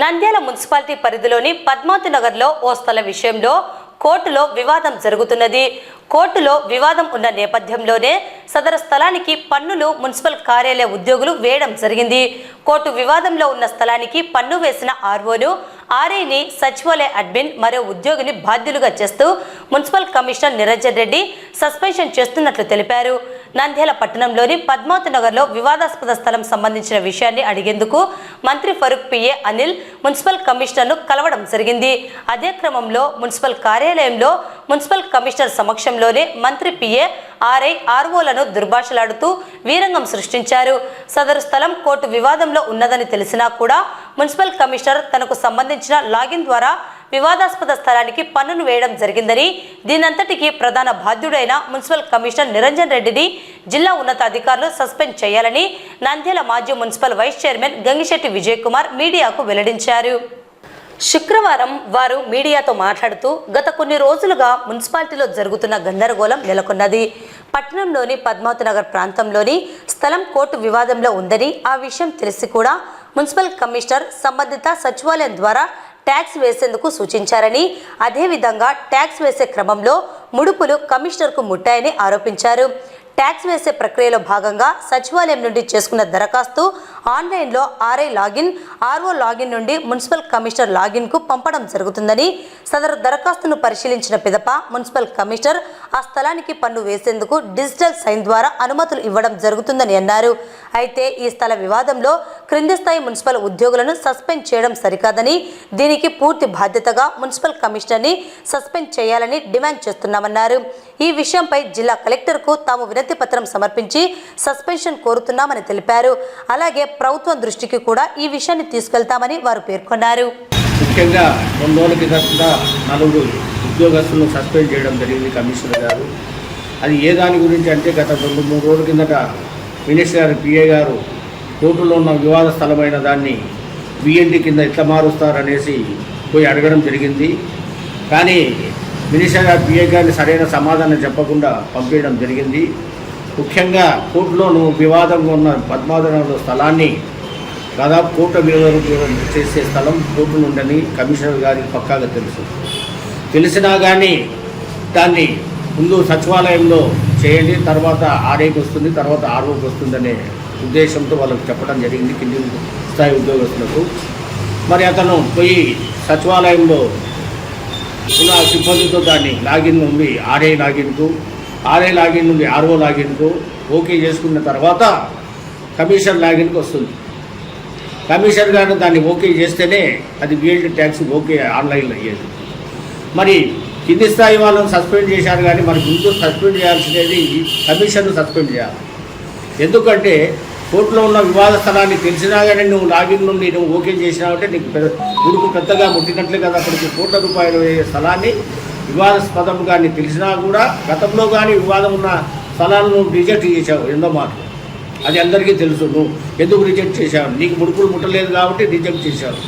Nandyal municipality పరిధిలోని పద్మావతి నగర్లో ఓ స్థల విషయంలో కోర్టులో వివాదం జరుగుతున్నది. కోర్టులో వివాదం ఉన్న నేపథ్యంలోనే సదరు స్థలానికి పన్నులు మున్సిపల్ కార్యాలయ ఉద్యోగులు వేయడం జరిగింది. కోర్టు వివాదంలో ఉన్న స్థలానికి పన్ను వేసిన ఆర్వోను ఆర్ఐని సచివాలయ అడ్మిన్ మరో ఉద్యోగిని బాధ్యులుగా చేస్తూ municipal commissioner Niranjan Reddy suspension చేస్తున్నట్లు తెలిపారు. నంద్యాల పట్టణంలోని పద్మావతి నగర్లో వివాదాస్పద స్థలం సంబంధించిన విషయాన్ని అడిగేందుకు మంత్రి ఫరూక్ పిఏ అనిల్ మున్సిపల్ కమిషనర్ను కలవడం జరిగింది. అదే క్రమంలో మున్సిపల్ కార్యాలయంలో మున్సిపల్ కమిషనర్ సమక్షంలోనే మంత్రి పిఏ ఆర్ఐ ఆర్ఓలను దుర్భాషలాడుతూ వీరంగం సృష్టించారు. సదరు స్థలం కోర్టు వివాదంలో ఉన్నదని తెలిసినా కూడా మున్సిపల్ కమిషనర్ తనకు సంబంధించిన లాగిన్ ద్వారా వివాదాస్పద స్థలానికి పన్నును వేయడం జరిగిందని దీనంతటికీ ప్రధాన బాధ్యుడైన మున్సిపల్ కమిషనర్ నిరంజన్ రెడ్డిని జిల్లా ఉన్నతాధికారులు సస్పెండ్ చేయాలని నంద్యాల మాజీ municipal vice chairman Gangisetty Vijay Kumar మీడియాకు వెల్లడించారు. శుక్రవారం వారు మీడియాతో మాట్లాడుతూ గత కొన్ని రోజులుగా మున్సిపాలిటీలో జరుగుతున్న గందరగోళం నెలకొన్నది. పట్టణంలోని పద్మావతి నగర్ ప్రాంతంలోని స్థలం కోర్టు వివాదంలో ఉందని ఆ విషయం తెలిసి కూడా మున్సిపల్ కమిషనర్ సంబంధిత సచివాలయం ద్వారా ట్యాక్స్ వేసేందుకు సూచించారని అదేవిధంగా ట్యాక్స్ వేసే క్రమంలో ముడుపులు కమిషనర్కు ముట్టాయని ఆరోపించారు. ట్యాక్స్ వేసే ప్రక్రియలో భాగంగా సచివాలయం నుండి చేసుకున్న దరఖాస్తు ఆన్లైన్లో ఆర్ఐ లాగిన్ ఆర్ఓ లాగిన్ నుండి మున్సిపల్ కమిషనర్ లాగిన్కు పంపడం జరుగుతుందని సదరు దరఖాస్తును పరిశీలించిన పిదప మున్సిపల్ కమిషనర్ ఆ స్థలానికి పన్ను వేసేందుకు డిజిటల్ సైన్ ద్వారా అనుమతులు ఇవ్వడం జరుగుతుందని అన్నారు. అయితే ఈ స్థల వివాదంలో క్రింది స్థాయి మున్సిపల్ ఉద్యోగులను సస్పెండ్ చేయడం సరికాదని దీనికి పూర్తి బాధ్యతగా మున్సిపల్ కమిషనర్ని సస్పెండ్ చేయాలని డిమాండ్ చేస్తున్నామన్నారు. ఈ విషయంపై జిల్లా కలెక్టర్కు తాము వినతి పత్రం సమర్పించి సస్పెన్షన్ కోరుతున్నామని తెలిపారు. అలాగే ప్రభుత్వం దృష్టికి కూడా ఈ విషయాన్ని తీసుకెళ్తామని వారు పేర్కొన్నారు. ముఖ్యంగా రెండు రోజుల కింద నలుగురు ఉద్యోగస్తులను సస్పెండ్ చేయడం జరిగింది కమిషనర్ గారు. అది ఏ దాని గురించి అంటే గత రెండు మూడు రోజుల కిందట మినిస్టర్ గారు పిఏ గారు కోర్టులో ఉన్న వివాద స్థలమైన దాన్ని బిఎన్టీ కింద ఎట్లా మారుస్తారనేసి పోయి అడగడం జరిగింది. కానీ మినిస్టర్ పిఏ గారిని సరైన సమాధానం చెప్పకుండా పంపించడం జరిగింది. ముఖ్యంగా కోర్టులోనూ వివాదంగా ఉన్న పద్మావతిలో స్థలాన్ని దాదాపు కోర్టు విలువలు చేసే స్థలం కోర్టు నుండని కమిషనర్ గారికి పక్కాగా తెలుసు. తెలిసినా కానీ దాన్ని ముందు సచివాలయంలో చేయండి తర్వాత ఆర్ఏకి వస్తుంది తర్వాత ఆర్ఓకి వస్తుందనే ఉద్దేశంతో వాళ్ళకి చెప్పడం జరిగింది కింది స్థాయి ఉద్యోగస్తులకు. మరి అతను పోయి సచివాలయంలో ఉన్న సిబ్బందితో దాన్ని లాగిన్ ఉంది ఆర్ఐ లాగిన్కు ఆర్ఐ లాగిన్ నుండి ఆర్ఓ లాగిన్కు ఓకే చేసుకున్న తర్వాత కమిషన్ లాగిన్కి వస్తుంది. కమిషన్ గారు దాన్ని ఓకే చేస్తేనే అది వీల్డ్ ట్యాక్స్ ఓకే ఆన్లైన్లో అయ్యేది. మరి కింది స్థాయి వాళ్ళని సస్పెండ్ చేశారు కానీ మరి ముందు సస్పెండ్ చేయాల్సినది కమిషన్ సస్పెండ్ చేయాలి. ఎందుకంటే కోర్టులో ఉన్న వివాద స్థలాన్ని తెలిసినా కానీ నువ్వు లాగిన్ నుండి నువ్వు ఓకే చేసినావంటే నీకు పెద్ద ఉడుకు పెద్దగా ముట్టినట్లే కదా అక్కడికి కోట్ల రూపాయలు అయ్యే స్థలాన్ని వివాదాస్పదం కానీ తెలిసినా కూడా గతంలో కానీ వివాదం ఉన్న స్థలాలను రిజెక్ట్ చేసావు ఎన్నో మాటలు అది అందరికీ తెలుసు నువ్వు. ఎందుకు రిజెక్ట్ చేశావు? నీకు ముడుకులు ముట్టలేదు కాబట్టి రిజెక్ట్ చేశావు.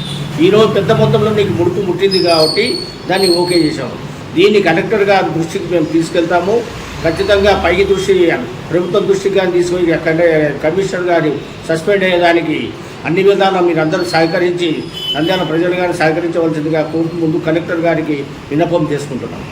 ఈరోజు పెద్ద మొత్తంలో నీకు ముడుపు ముట్టింది కాబట్టి దాన్ని ఓకే చేశావు. దీన్ని కలెక్టర్ గారి దృష్టికి మేము తీసుకెళ్తాము. ఖచ్చితంగా పైకి దృష్టి ప్రభుత్వం దృష్టికి కానీ తీసుకొని అక్కడ కమిషనర్ గారి సస్పెండ్ అయ్యేదానికి అన్ని విధాలా మీరు అందరూ సహకరించి నంద్యాల ప్రజలు కానీ సహకరించవలసిందిగా కోర్టు ముందు కలెక్టర్ గారికి విన్నపం చేసుకుంటున్నాం.